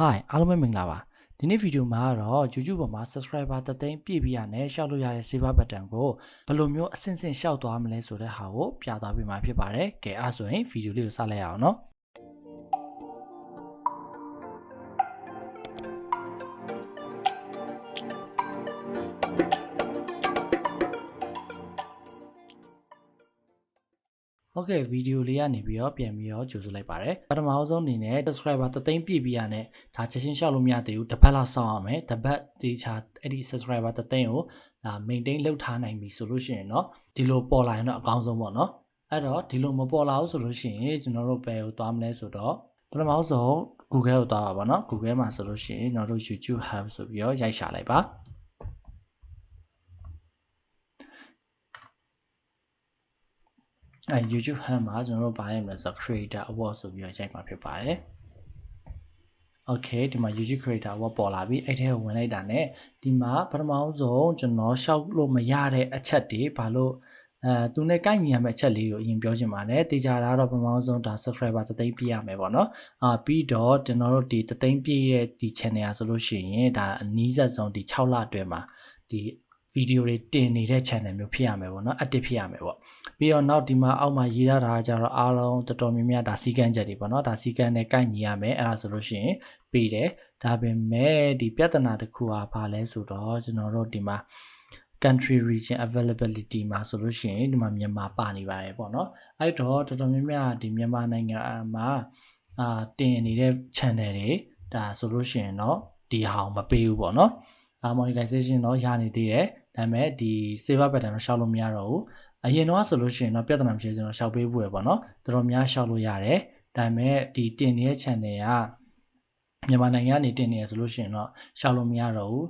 Hi အားလုံးပဲမင်္ဂလာပါဒီနေ့ဗီဒီယိုမှာတော့ YouTube ပေါ်မှာ subscriber တသိန်းပြည့်ပြီးရနဲ့ရှောက်လို့ရတဲ့ saver button ကိုဘယ်လိုမျိုးအဆင့်ဆင့်ရှောက်သွားမလဲဆိုတဲ့ဟာကိုပြသပေးမှာဖြစ်ပါတယ်ကဲအဲ့ဒါဆိုရင်ဗီဒီယိုလေးကိုစလိုက်ရအောင်နော် ဟုတ်ကဲ့ဗီဒီယိုလေးကနေပြီးတော့ပြန်ပြီးတော့ကြိုဆိုလိုက်ပါရစေပထမအဆုံးအနေနဲ့ subscriber တသိန်းပြည့်ပြီးရနဲ့ဒါချက်ချင်းရှောက်လို့မရသေးဘူးတစ်ပတ်လောက်ဆောင်ရမယ်တစ်ပတ်ဒီချာအဲ့ဒီ subscriber တသိန်းကိုဒါ maintain လုပ်ထားနိုင်ပြီဆိုလို့ရှိရင်တော့ဒီလိုပေါ်လာရင်တော့အကောင်းဆုံးပေါ့နော်အဲ့တော့ဒီလိုမပေါ်လာဘူးဆိုလို့ရှိရင်ကျွန်တော်တို့ဘယ်ကိုသွားမလဲဆိုတော့ပထမဆုံး Google ကိုသွားပါပါနော် Google မှာဆိုလို့ရှိရင်ကျွန်တော်တို့ YouTube Hub ဆိုပြီးတော့ရိုက်ရှာလိုက်ပါ အဲ YouTube Hub မှာကျွန်တော်တို့ပါရမလဲဆိုတော့ Creator Award ဆိုပြီးတော့ရိုက်မှာဖြစ်ပါတယ်။ Okay ဒီမှာ YouTube Creator Award ပေါ်လာပြီအဲ့ထဲကိုဝင်လိုက်တာ ਨੇ ဒီမှာပထမဆုံးကျွန်တော်ရှောက်လို့မရတဲ့အချက်တွေဘာလို့အဲသူနဲ့ကိုက်ညီရမယ့်အချက်လေးကိုအရင်ပြောချင်ပါတယ်။တေချာတာတော့ပထမဆုံးဒါ subscriber တသိန်းပြည့်ရမယ်ပေါ့နော်။အာပြီးတော့ကျွန်တော်တို့ဒီတသိန်းပြည့်ရဲ့ဒီ channel ဆိုလို့ရှိရင်ဒါအနည်းဆက်ဆုံးဒီ6လအတွင်းမှာဒီ ဗီဒီယိုတွေတင်နေတဲ့ channel မျိုးဖြစ်ရမယ်ပေါ့နော် active ဖြစ်ရမယ်ပေါ့ပြီးတော့နောက်ဒီမှာအောက်မှာရေးရတာကကြတော့အားလုံးတော်တော်များများဒါစီကန်းချက်တွေပေါ့နော်ဒါစီကန်းနဲ့ကိုက်ညီရမယ်အဲ့ဒါဆိုလို့ရှိရင်ပြီးတယ်ဒါပေမဲ့ဒီပြဿနာတစ်ခုကဘာလဲဆိုတော့ကျွန်တော်တို့ဒီမှာ country region availability မှာဆိုလို့ရှိရင်ဒီမှာမြန်မာပါနေပါရဲ့ပေါ့နော်အဲ့တော့တော်တော်များများဒီမြန်မာနိုင်ငံမှာအာတင်နေတဲ့ channel တွေဒါဆိုလို့ရှိရင်တော့ဒီဟာကိုမပေးဘူးပေါ့နော်အာ monetization တော့ရနေသေးတယ် ဒါပေမဲ့ဒီ saver button တော့ရှောက်လို့မရတော့ဘူးအရင်တော့ဆိုလို့ရှိရင်တော့ပြဿနာမရှိဘူးကျွန်တော်ရှောက်ပေးဖို့ရပေါ့နော်တော်တော်များရှောက်လို့ရတယ်ဒါပေမဲ့ဒီတင်နေတဲ့ channel ကမြန်မာနိုင်ငံကနေတင်နေရဆိုလို့ရှိရင်တော့ရှောက်လို့မရတော့ဘူး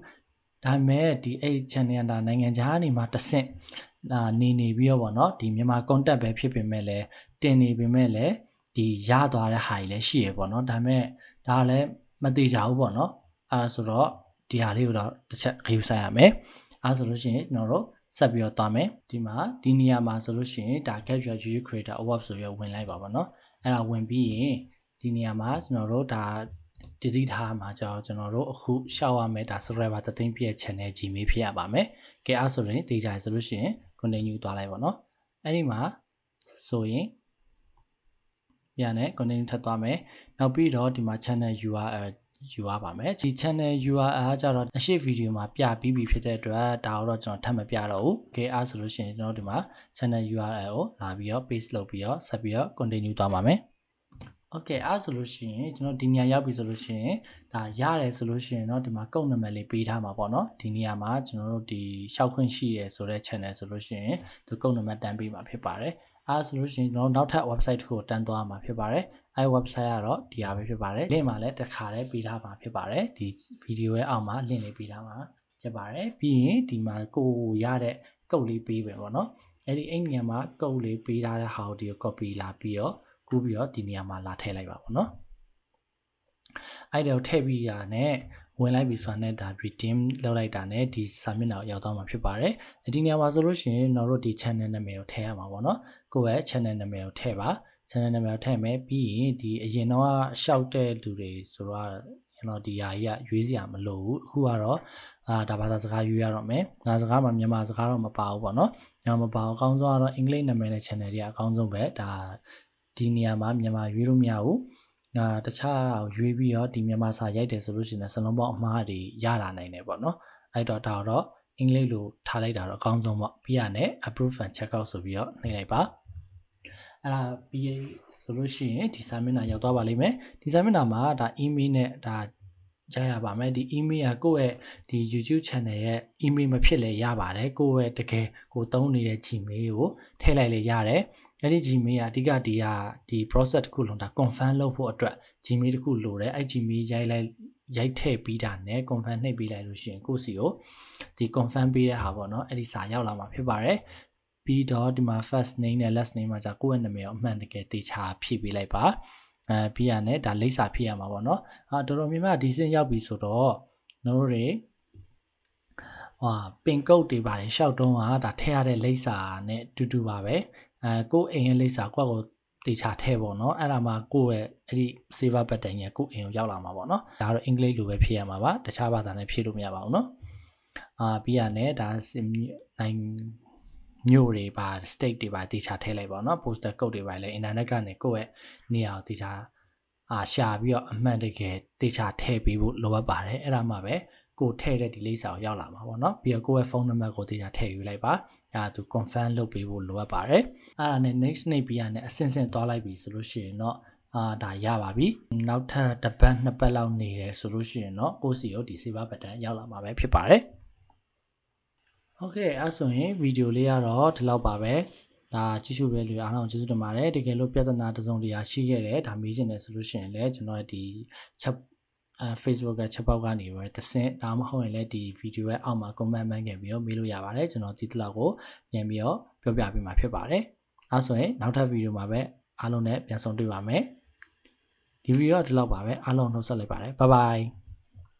ဒါပေမဲ့ဒီအဲ့ channel ကနိုင်ငံခြားနေမှာတဆင့်အာနေနေပြီးတော့ပေါ့နော်ဒီမြန်မာ content ပဲဖြစ်ပေမဲ့လည်းတင်နေပေမဲ့လည်းဒီရသွားတဲ့ဟာကြီးလည်းရှိရပေါ့နော်ဒါပေမဲ့ဒါလည်းမသေးကြဘူးပေါ့နော်အဲဒါဆိုတော့ဒီဟာလေးကိုတော့တစ်ချက် review ဆိုင်ရမယ် အဲဆိုလို့ရှိရင်ကျွန်တော်တို့ဆက်ပြီးတော့သွားမယ်ဒီမှာဒီနေရာမှာဆိုလို့ရှိရင်ဒါ Capture YouTube Creator Award ဆိုပြီးဝင်လိုက်ပါပါเนาะအဲ့ဒါဝင်ပြီးရင်ဒီနေရာမှာကျွန်တော်တို့ဒါတတိထားမှာကြောင့်ကျွန်တော်တို့အခုရှောက်ရမယ်ဒါ subscriber တသိန်းပြည့် channel Gmail ဖြစ်ရပါမယ်ကဲအဲ့ဆိုရင်တေးကြရဆိုလို့ရှိရင် continue သွားလိုက်ပါเนาะအဲ့ဒီမှာဆိုရင်ပြန်နဲ့ continue ထပ်သွားမယ်နောက်ပြီးတော့ဒီမှာ channel URL ယူရပါမယ်ဒီ channel URL ကကြတော့အရှိဗီဒီယိုမှာပြပြီးပြီဖြစ်တဲ့အတွက်ဒါတော့ကျွန်တော်ထပ်မပြတော့ဘူး။ okay အားဆိုလို့ရှိရင်ကျွန်တော်ဒီမှာ channel URL ကိုလာပြီးတော့ paste လုပ်ပြီးတော့ဆက်ပြီးတော့ continue သွားပါမယ်။ okay အားဆိုလို့ရှိရင်ကျွန်တော်ဒီနေရာရောက်ပြီဆိုလို့ရှိရင်ဒါရတယ်ဆိုလို့ရှိရင်တော့ဒီမှာကုတ်နံပါတ်လေးပေးထားမှာပေါ့နော်ဒီနေရာမှာကျွန်တော်တို့ဒီရှောက်ခွင့်ရှိရဲဆိုတဲ့ channel ဆိုလို့ရှိရင်ဒီကုတ်နံပါတ်တန်းပေးမှာဖြစ်ပါတယ်အဲဆိုလို့ရှိရင်ကျွန်တော်နောက်ထပ် website တစ်ခုကိုတန်းသွားမှာဖြစ်ပါတယ် အဲ website ကတော့ဒီဟာပဲဖြစ်ပါတယ် link မှာလည်းတစ်ခါလေးပေးထားမှာဖြစ်ပါတယ်ဒီ video ရဲ့အောက်မှာ link လေးပေးထားမှာဖြစ်ပါတယ်ပြီးရင်ဒီမှာကိုရတဲ့ကုတ်လေးပေးပဲပေါ့နော်အဲ့ဒီအဲ့နေရာမှာကုတ်လေးပေးထားတဲ့ဟာကိုဒီကို copy လာပြီးတော့ကူးပြီးတော့ဒီနေရာမှာလာထည့်လိုက်ပါပေါ့နော်အဲ့ဒါကိုထည့်ပြီးရနဲ့ဝင်လိုက်ပြီဆိုတာနဲ့ဒါ redeem လုပ်လိုက်တာနဲ့ဒီစာမျက်နှာကိုရောက်သွားမှာဖြစ်ပါတယ်။ဒီနေရာမှာဆိုလို့ရှိရင်ကျွန်တော်တို့ဒီ channel နာမည်ကိုထည့်ရမှာပေါ့နော်။ကိုယ့်ရဲ့ channel နာမည်ကိုထည့်ပါ channel နာမည်ကိုထည့်မယ်ပြီးရင်ဒီအရင်တော့ရှောက်တဲ့လူတွေဆိုတော့ကျွန်တော်ဒီဟာကြီးကရွေးစရာမလိုဘူးအခုကတော့အာဒါဘာသာစကားရွေးရတော့မယ်။ဒါစကားမှာမြန်မာစကားတော့မပါဘူးပေါ့နော်။မြန်မာမပါဘူးအကောင်းဆုံးကတော့အင်္ဂလိပ်နာမည်နဲ့ channel တွေကအကောင်းဆုံးပဲဒါဒီနေရာမှာမြန်မာရွေးလို့မရဘူး။အာတခြားရွေးပြီးတော့ဒီမြန်မာစာရိုက်တယ်ဆိုလို့ရှိရင်စလုံးပေါင်းအမှားတွေရလာနိုင်တယ်ပေါ့နော်အဲ့တော့ဒါတော့အင်္ဂလိပ်လိုထားလိုက်တာတော့အကောင်းဆုံးပေါ့ပြီးရနဲ့ approve and check out ဆိုပြီးတော့နှိပ်လိုက်ပါ အဲ့ဒါပြီးဆိုလို့ရှိရင်ဒီစာမျက်နှာရောက်သွားပါလိမ့်မယ်ဒီစာမျက်နှာမှာဒါ email နဲ့ဒါကြားရပါမယ်ဒီ email ကကိုယ့်ရဲ့ဒီ YouTube channel ရဲ့ email မဖြစ်လဲရပါတယ်ကိုယ့်ရဲ့တကယ်ကိုသုံးနေတဲ့ Gmail ကိုထည့်လိုက်လေရတယ်အဲ့ဒီ Gmail ကအဓိကဒီဟာဒီ process တစ်ခုလုံးဒါ confirm လုပ်ဖို့အတွက် Gmail တစ်ခုလိုတယ်အဲ့ Gmail ရိုက်လိုက်ရိုက်ထည့်ပြီးတာနဲ့ confirm နှိပ်ပေးလိုက်လို့ရှိရင်ကိုယ့်စီကိုဒီ confirm ပေးတဲ့ဟာပေါ့နော်အဲ့ဒီစာရောက်လာမှာဖြစ်ပါတယ် ပြီးတော့ဒီမှာ first name နဲ့ last name မှာじゃကိုယ့်ရဲ့နာမည်ကိုအမှန်တကယ်တေချာဖြည့်ပေးလိုက်ပါအဲပြီးရနဲ့ဒါလိပ်စာဖြည့်ရမှာပေါ့နော်အာတော်တော်များများဒီစင်ရောက်ပြီဆိုတော့တို့တွေဟာပင်ကုတ်တွေပါတယ်ရှောက်တုံးကဒါထည့်ရတဲ့လိပ်စာနဲ့တူတူပါပဲအဲကိုယ်အိမ်ရဲ့လိပ်စာကိုယ့်ကိုတေချာထဲပေါ့နော်အဲ့ဒါမှကိုယ့်ရဲ့အဲ့ဒီ saver button ရဲ့ကိုယ့်အိမ်ကိုရောက်လာမှာပေါ့နော်ဒါကတော့အင်္ဂလိပ်လိုပဲဖြည့်ရမှာပါတခြားဘာသာနဲ့ဖြည့်လို့မရပါဘူးနော်အာပြီးရနဲ့ဒါနိုင် မြို့တွေပါ state တွေပါတေချာထည့်လိုက်ပါတော့ poster code တွေပါလဲ internet ကနေကိုယ့်ရဲ့နေရာကိုတေချာအာရှာပြီးတော့အမှန်တကယ်တေချာထည့်ပေးဖို့လိုအပ်ပါတယ်အဲ့ဒါမှပဲကိုထည့်တဲ့ဒီလိပ်စာကိုရောက်လာမှာပေါ့နော်ပြီးတော့ကိုယ့်ရဲ့ဖုန်းနံပါတ်ကိုတေချာထည့်ယူလိုက်ပါအဲဒါသူ confirm လုပ်ပေးဖို့လိုအပ်ပါတယ်အဲ့ဒါနဲ့ next နေ့ပြီးရနဲ့အစင်စင်သွားလိုက်ပြီဆိုလို့ရှိရင်တော့အာဒါရပါပြီနောက်ထပ်တစ်ပတ်နှစ်ပတ်လောက်နေတယ်ဆိုလို့ရှိရင်တော့ကိုစီကိုဒီ saver button ရောက်လာမှာပဲဖြစ်ပါတယ် โอเคအဲ့ဆိုရင်ဗီဒီယိုလေးကတော့ဒီလောက်ပါပဲဒါကြည့်ရှုပဲလူအားလုံးကျေးဇူးတင်ပါတယ်တကယ်လို့ပြဿနာတစ်စုံတစ်ရာရှိခဲ့တယ်ဒါမေးချင်တယ်ဆိုလို့ရှိရင်လည်းကျွန်တော်ဒီချက်အဲ Facebook ကချက်ပေါက်ကနေပဲတဆင့်ဒါမှမဟုတ်ရင်လည်းဒီဗီဒီယိုရဲ့အောက်မှာ comment မှန်းခဲ့ပြီးတော့မေးလို့ရပါတယ်ကျွန်တော်ဒီတစ်လောက်ကိုပြန်ပြီးတော့ပြောပြပေးမှာဖြစ်ပါတယ်အဲဆိုရင်နောက်ထပ်ဗီဒီယိုမှာပဲအားလုံးနဲ့ပြန်ဆုံတွေ့ပါမယ်ဒီဗီဒီယိုကဒီလောက်ပါပဲအားလုံးနှုတ်ဆက်လိုက်ပါတယ်ဘိုင်ဘိုင်